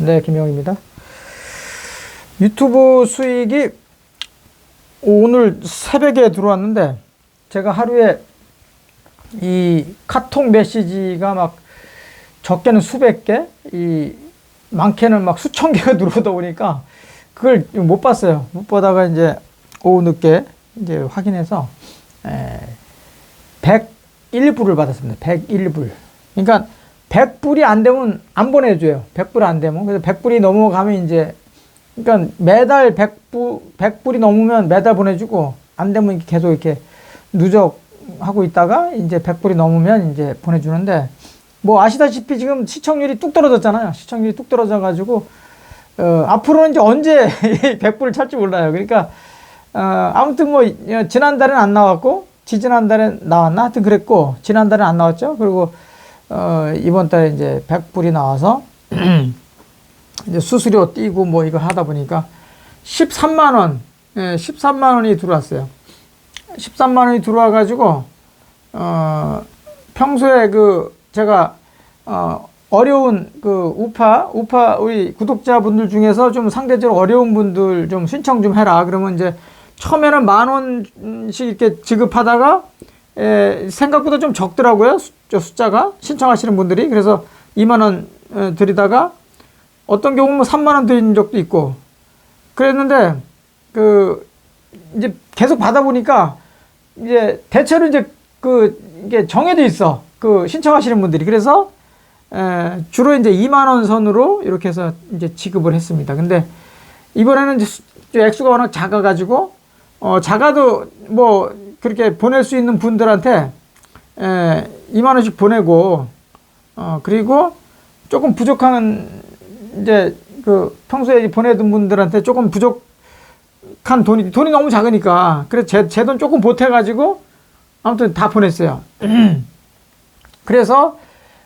네, 김영입니다. 유튜브 수익이 오늘 새벽에 들어왔는데 제가 하루에 이 카톡 메시지가 막 적게는 수백 개, 이 많게는 막 수천 개가 들어오다 보니까 그걸 못 봤어요. 못 보다가 이제 오후 늦게 이제 확인해서 에, 101불을 받았습니다. 101불. 그러니까 100불이 안 되면 안 보내줘요. 100불 안 되면. 그래서 100불이 넘어가면 이제, 그러니까 매달 100불, 100불이 넘으면 매달 보내주고, 안 되면 계속 이렇게 누적하고 있다가, 이제 100불이 넘으면 이제 보내주는데, 뭐 아시다시피 지금 시청률이 뚝 떨어졌잖아요. 시청률이 뚝 떨어져가지고, 어, 앞으로는 이제 언제 100불을 찰지 몰라요. 그러니까, 어, 아무튼 뭐, 지난달엔 안 나왔고, 지지난달엔 나왔나? 하여튼 그랬고, 지난달엔 안 나왔죠. 그리고, 어, 이번 달에 이제 100불이 나와서 이제 수수료 띄고 뭐 이거 하다 보니까 13만 원, 예, 13만 원이 들어왔어요. 13만 원이 들어와 가지고 어, 평소에 그 제가 어, 어려운 그 우파 우파 우리 구독자분들 중에서 좀 상대적으로 어려운 분들 좀 신청 좀 해라. 그러면 이제 처음에는 만 원씩 이렇게 지급하다가 에, 생각보다 좀 적더라고요. 숫자가 신청하시는 분들이 그래서 2만 원 에, 드리다가 어떤 경우는 뭐 3만 원 드린 적도 있고 그랬는데 그 이제 계속 받아 보니까 이제 대체로 이제 그 이게 정해져 있어 그 신청하시는 분들이 그래서 에, 주로 이제 2만 원 선으로 이렇게 해서 이제 지급을 했습니다. 근데 이번에는 이제 수- 액수가 워낙 작아가지고 어 작아도 뭐 그렇게 보낼 수 있는 분들한테 에, 2만 원씩 보내고 어 그리고 조금 부족한 이제 그 평소에 보내던 분들한테 조금 부족한 돈이 돈이 너무 작으니까 그래서 제 제 돈 조금 보태 가지고 아무튼 다 보냈어요. 그래서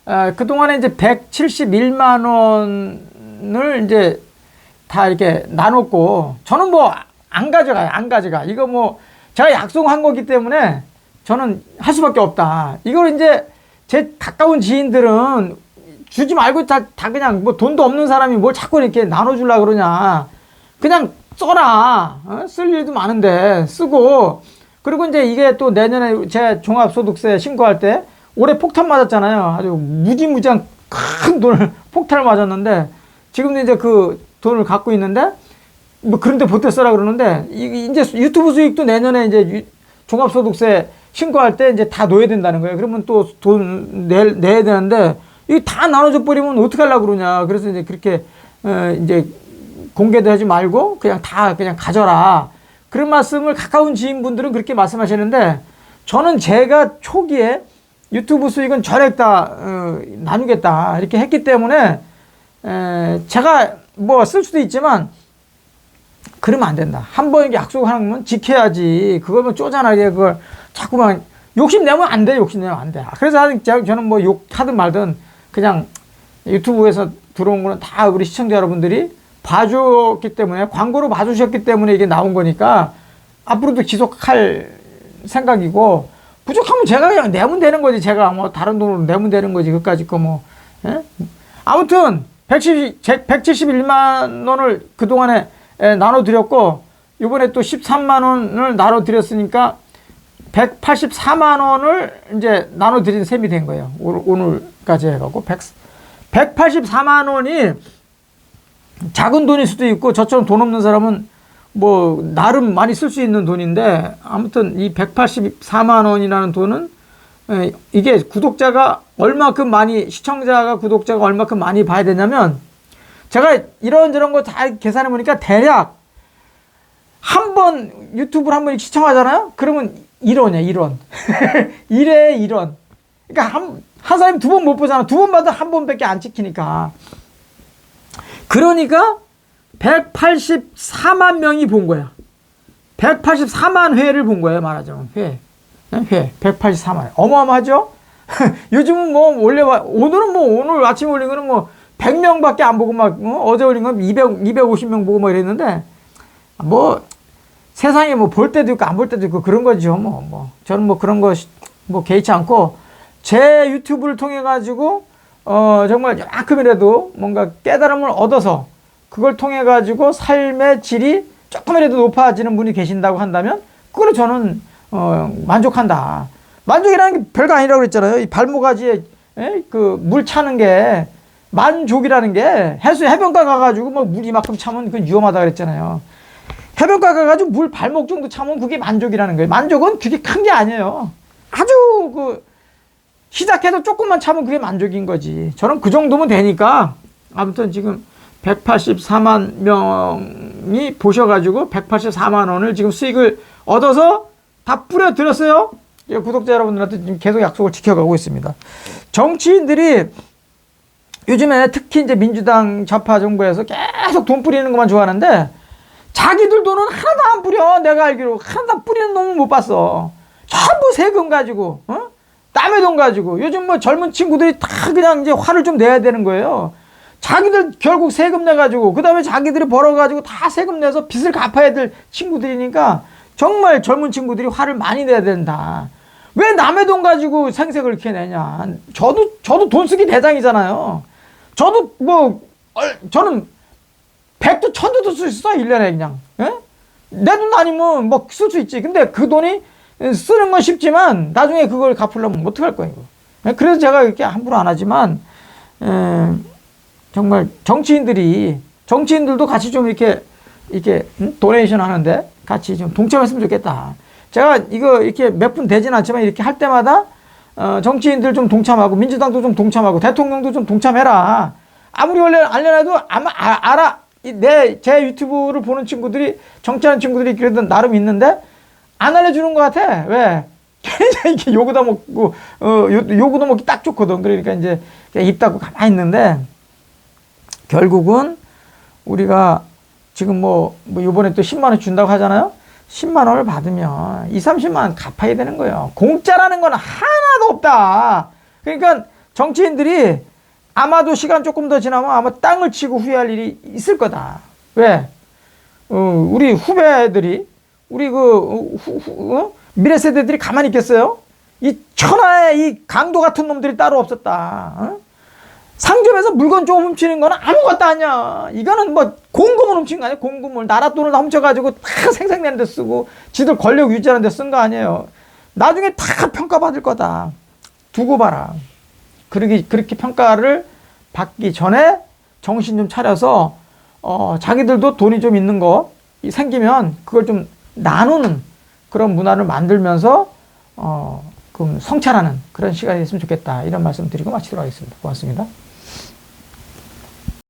어, 그 동안에 이제 171만 원을 이제 다 이렇게 나눴고 저는 뭐 안 가져가요 안 가져가 이거 뭐 제가 약속한 거기 때문에 저는 할 수밖에 없다. 이걸 이제 제 가까운 지인들은 주지 말고 다, 다 그냥 뭐 돈도 없는 사람이 뭘 자꾸 이렇게 나눠주려 그러냐. 그냥 써라. 어? 쓸 일도 많은데 쓰고. 그리고 이제 이게 또 내년에 제 종합소득세 신고할 때 올해 폭탄 맞았잖아요. 아주 무지무지한 큰 돈을 폭탄을 맞았는데 지금도 이제 그 돈을 갖고 있는데 뭐 그런데 보태 써라 그러는데 이- 이제 유튜브 수익도 내년에 이제 유- 종합소득세 신고할 때 이제 다 넣어야 된다는 거예요. 그러면 또 돈 내야 되는데 이거 다 나눠줘 버리면 어떻게 하려고 그러냐. 그래서 이제 그렇게 어, 이제 공개도 하지 말고 그냥 다 그냥 가져라. 그런 말씀을 가까운 지인분들은 그렇게 말씀하시는데 저는 제가 초기에 유튜브 수익은 전액 다 어, 나누겠다 이렇게 했기 때문에 에, 제가 뭐 쓸 수도 있지만 그러면 안 된다. 한 번 약속하는 건 지켜야지. 그거면 쪼잔하게 그걸 자꾸만 욕심내면 안 돼. 욕심내면 안 돼. 그래서 하여튼 제가- 저는 뭐 욕하든 말든 그냥 유튜브에서 들어온 거는 다 우리 시청자 여러분들이 봐줬기 때문에 광고로 봐주셨기 때문에 이게 나온 거니까 앞으로도 지속할 생각이고 부족하면 제가 그냥 내면 되는 거지. 제가 뭐 다른 돈으로 내면 되는 거지. 그까짓 거 뭐. 예? 아무튼 170, 171만 원을 그동안에 에, 나눠드렸고 이번에 또 13만 원을 나눠드렸으니까 184만 원을 이제 나눠드린 셈이 된 거예요. 오- 오늘 까지 해가고 100, 184만 원이 작은 돈일 수도 있고 저처럼 돈 없는 사람은 뭐 나름 많이 쓸 수 있는 돈인데 아무튼 이 184만 원이라는 돈은 에, 이게 구독자가 얼마큼 많이 시청자가 구독자가 얼마큼 많이 봐야 되냐면 제가 이런저런 거 다 계산해 보니까 대략 한 번 유튜브를 한 번 시청하잖아요. 그러면 1원이야 1원. 1에 1원. 그러니까 한, 한 사람이 두 번 못 보잖아. 두 번 봐도 한 번밖에 안 찍히니까. 그러니까 184만 명이 본 거야. 184만 회를 본 거예요, 말하자면. 회. 네, 회. 184만. 어마어마하죠? 요즘은 뭐, 원래, 와- 오늘은 뭐, 오늘 아침에 올린 거는 뭐, 100명밖에 안 보고 막, 어? 제 올린 건 200, 250명 보고 막 이랬는데, 뭐, 세상에 뭐, 볼 때도 있고, 안 볼 때도 있고, 그런 거죠, 뭐, 뭐. 저는 뭐, 그런 거, 시- 뭐, 개의치 않고, 제 유튜브를 통해 가지고, 어, 정말 요만큼이라도 뭔가 깨달음을 얻어서 그걸 통해 가지고 삶의 질이 조금이라도 높아지는 분이 계신다고 한다면 그거를 저는 어, 만족한다. 만족이라는 게 별거 아니라고 그랬잖아요. 이 발모가지에 그물 차는 게 만족이라는 게 해수 해변가 가가지고 뭐 물 이만큼 차면 그 위험하다 그랬잖아요. 해변가 가가지고 물 발목 정도 차면 그게 만족이라는 거예요. 만족은 그게 큰 게 아니에요. 아주 그 시작해도 조금만 차면 그게 만족인 거지. 저는 그 정도면 되니까 아무튼 지금 184만 명이 보셔가지고 184만 원을 지금 수익을 얻어서 다 뿌려드렸어요. 예, 구독자 여러분들한테 지금 계속 약속을 지켜가고 있습니다. 정치인들이 요즘에 특히 이제 민주당 좌파 정부에서 계속 돈 뿌리는 것만 좋아하는데 자기들 돈은 하나도 안 뿌려. 내가 알기로 하나도 안 뿌리는 놈은 못 봤어. 전부 세금 가지고, 어? 남의 돈 가지고. 요즘 뭐 젊은 친구들이 다 그냥 이제 화를 좀 내야 되는 거예요. 자기들 결국 세금 내가지고, 그 다음에 자기들이 벌어가지고 다 세금 내서 빚을 갚아야 될 친구들이니까 정말 젊은 친구들이 화를 많이 내야 된다. 왜 남의 돈 가지고 생색을 이렇게 내냐. 저도, 저도 돈 쓰기 대장이잖아요. 저도 뭐, 얼- 저는 백도 천도도 쓸수 있어, 1년에 그냥. 내 돈 아니면 뭐 쓸 수 있지. 근데 그 돈이 쓰는 건 쉽지만 나중에 그걸 갚으려면 어떡할 이거. 예? 그래서 제가 이렇게 함부로 안 하지만, 에, 정말 정치인들이, 정치인들도 같이 좀 이렇게, 이렇게, 음? 도네이션 하는데 같이 좀 동참했으면 좋겠다. 제가 이거 이렇게 몇 분 되진 않지만 이렇게 할 때마다 어, 정치인들 좀 동참하고 민주당도 좀 동참하고 대통령도 좀 동참해라. 아무리 원래 알려놔도 아마 아, 알아. 내 제 유튜브를 보는 친구들이 정치하는 친구들이 그래도 나름 있는데 안 알려주는 것 같아. 왜? 괜히 이렇게 요구다 먹고 어 요- 요구도 먹기 딱 좋거든. 그러니까 이제 그냥 입 닫고 가만히 있는데 결국은 우리가 지금 뭐, 뭐 이번에 또 10만 원 준다고 하잖아요. 10만 원을 받으면 2, 30만 원 갚아야 되는 거예요. 공짜라는 건 하나도 없다. 그러니까 정치인들이 아마도 시간 조금 더 지나면 아마 땅을 치고 후회할 일이 있을 거다. 왜? 어, 우리 후배들이 우리 그 어, 후, 후, 어? 미래 세대들이 가만히 있겠어요? 이 천하의 이 강도 같은 놈들이 따로 없었다. 어? 상점에서 물건 좀 훔치는 거는 아무것도 아니야. 이거는 뭐 공금을 훔친 거 아니야? 공금을 나라 돈을 다 훔쳐가지고 다 생생내는 데 쓰고 지들 권력 유지하는 데 쓴 거 아니에요. 나중에 다 평가받을 거다. 두고 봐라. 그렇게 그렇게 평가를 받기 전에 정신 좀 차려서 어, 자기들도 돈이 좀 있는 거이 생기면 그걸 좀 나누는 그런 문화를 만들면서 어, 그 성찰하는 그런 시간이 있으면 좋겠다. 이런 말씀 드리고 마치도록 하겠습니다. 고맙습니다.